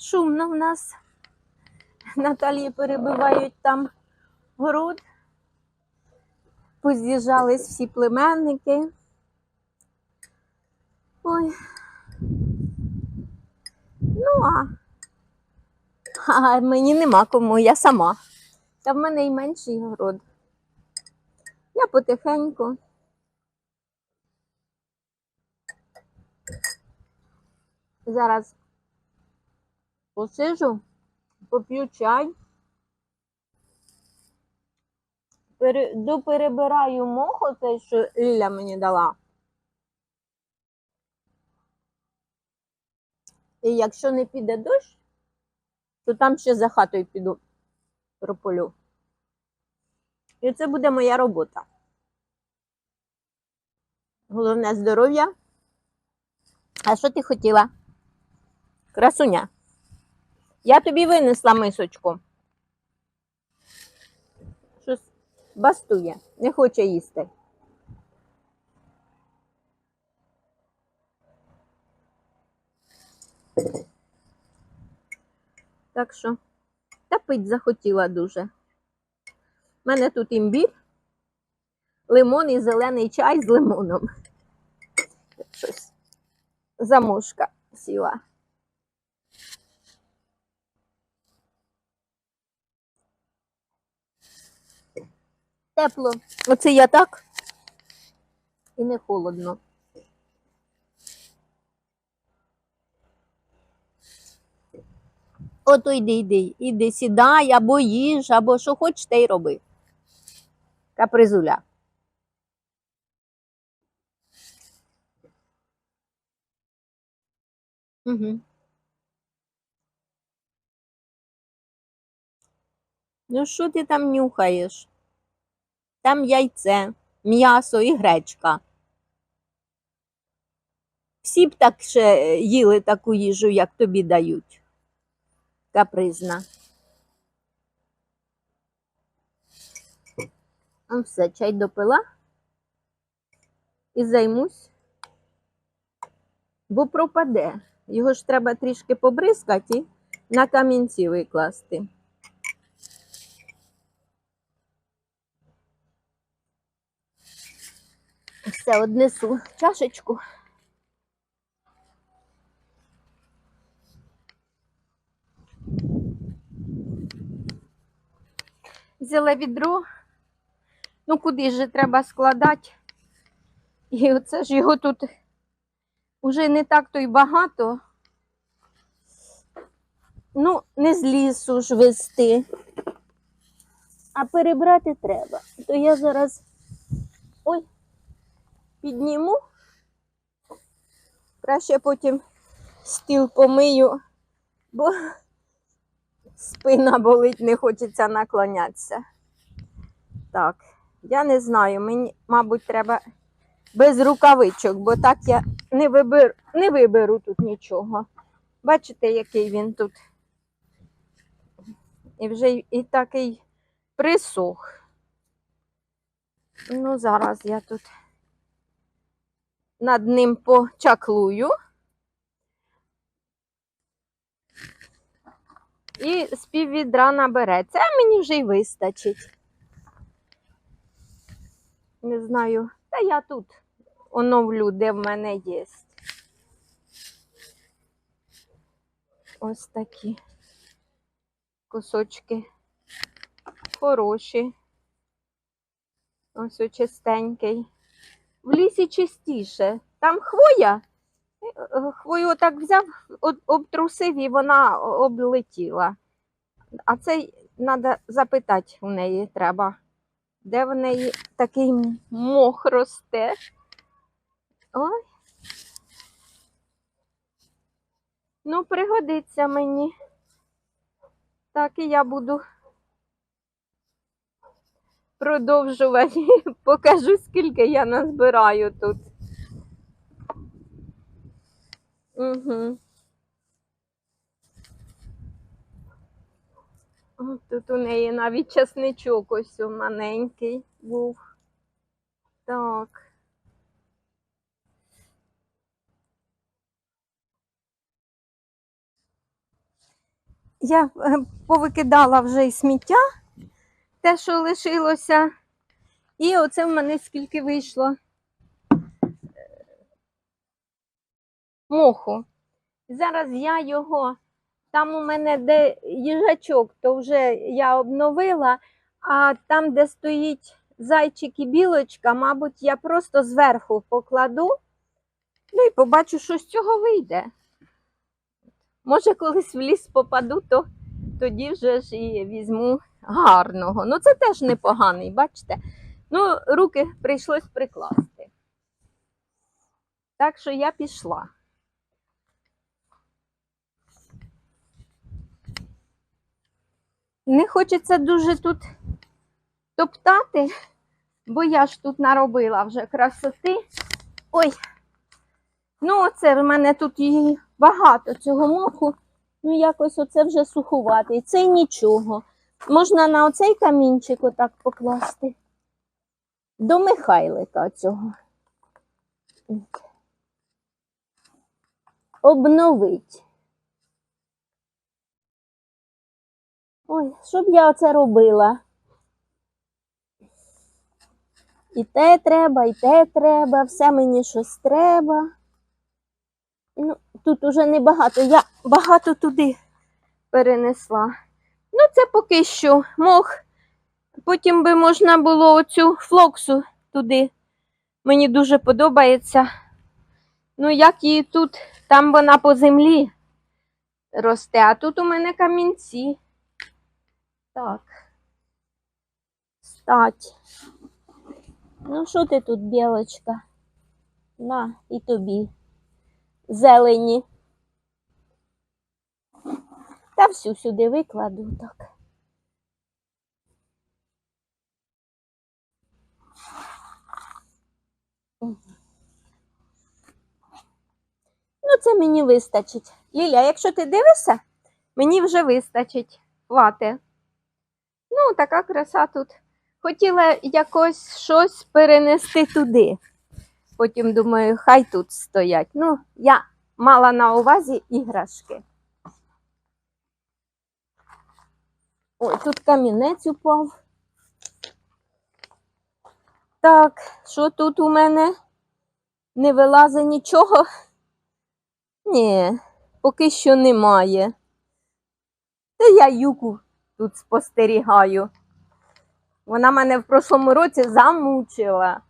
Шумно в нас. Наталії перебивають там город. Поз'їжджались всі племенники. Ой. Ну, а, а мені нема кому, я сама. Та в мене й менший город. Я потихеньку. Зараз посижу, поп'ю чай, пере, доперебираю мох оцей, що Ліля мені дала. І якщо не піде дощ, то там ще за хатою піду прополю. І це буде моя робота. Головне здоров'я. А що ти хотіла? Красуня. Я тобі винесла мисочку. Щось бастує, не хоче їсти. Так що, та пить захотіла дуже. У мене тут імбір, лимон і зелений чай з лимоном. Щось замушка сіла. Тепло. Оце я так. І не холодно. Ото йди, йди, іди, сідай, або їж, або що хочеш, те й роби. Капризуля. Угу. Ну, що ти там нюхаєш? Там яйце, м'ясо і гречка. Всі б так ще їли таку їжу, як тобі дають. Капризна. А все, чай допила і займусь, бо пропаде. Його ж треба трішки побризкати і на камінці викласти. Все, однесу чашечку. Взяла відро. Ну, куди ж треба складати? І оце ж його тут уже не так то й багато. Ну, не з лісу ж вести, а перебрати треба. То я зараз ой, підніму. Краще потім стіл помию, бо спина болить, не хочеться наклонятися. Так, я не знаю, мені, мабуть, треба без рукавичок, бо так я не виберу, не виберу тут нічого. Бачите, який він тут. І вже і такий присох. Ну, зараз я тут над ним почаклую. І з піввідра набереться, а мені вже й вистачить. Не знаю, та я тут оновлю, де в мене є. Ось такі кусочки хороші. Ось чистенький. В лісі чистіше. Там хвоя. Е, Хвою так взяв, обтрусив і вона облетіла. А це треба запитати у неї треба, де в неї такий мох росте. Ой. Ну, пригодиться мені. Так і я буду продовжувати. Покажу, скільки я назбираю тут. Угу. Тут у неї навіть часничок ось о маленький був. Так. Я е, повикидала вже і сміття, те, що лишилося. І оце в мене скільки вийшло е, моху. Зараз я його, там у мене де їжачок, то вже я обновила, а там, де стоїть зайчик і білочка, мабуть, я просто зверху покладу, ну і побачу, що з цього вийде. Може, колись в ліс попаду, то тоді вже ж і візьму гарного. Ну, це теж непоганий, бачите? Ну, руки прийшлось прикласти. Так що я пішла. Не хочеться дуже тут топтати, бо я ж тут наробила вже красоти. Ой, ну оце в мене тут і багато цього моху. Ну, якось оце вже сухувати. І це нічого. Можна на оцей камінчик отак покласти. До Михайлика цього. Обновить. Ой, що б я оце робила? І те треба, і те треба, все мені щось треба. Ну, тут уже небагато. Я багато туди перенесла. Ну, це поки що мох. Потім би можна було оцю флоксу туди. Мені дуже подобається. Ну, як її тут, там вона по землі росте, а тут у мене камінці. Так. Стать. Ну, що ти тут, білочка? На, і тобі. Зелені. Та всю сюди викладу так. Ну, це мені вистачить. Ліля, якщо ти дивишся, мені вже вистачить. Хвати. Ну, така краса тут. Хотіла якось щось перенести туди. Потім думаю, хай тут стоять. Ну, я мала на увазі іграшки. Ой, тут камінець упав. Так, що тут у мене? Не вилазить нічого? Ні, поки що немає. Та я юку тут спостерігаю. Вона мене в прошлому році замучила.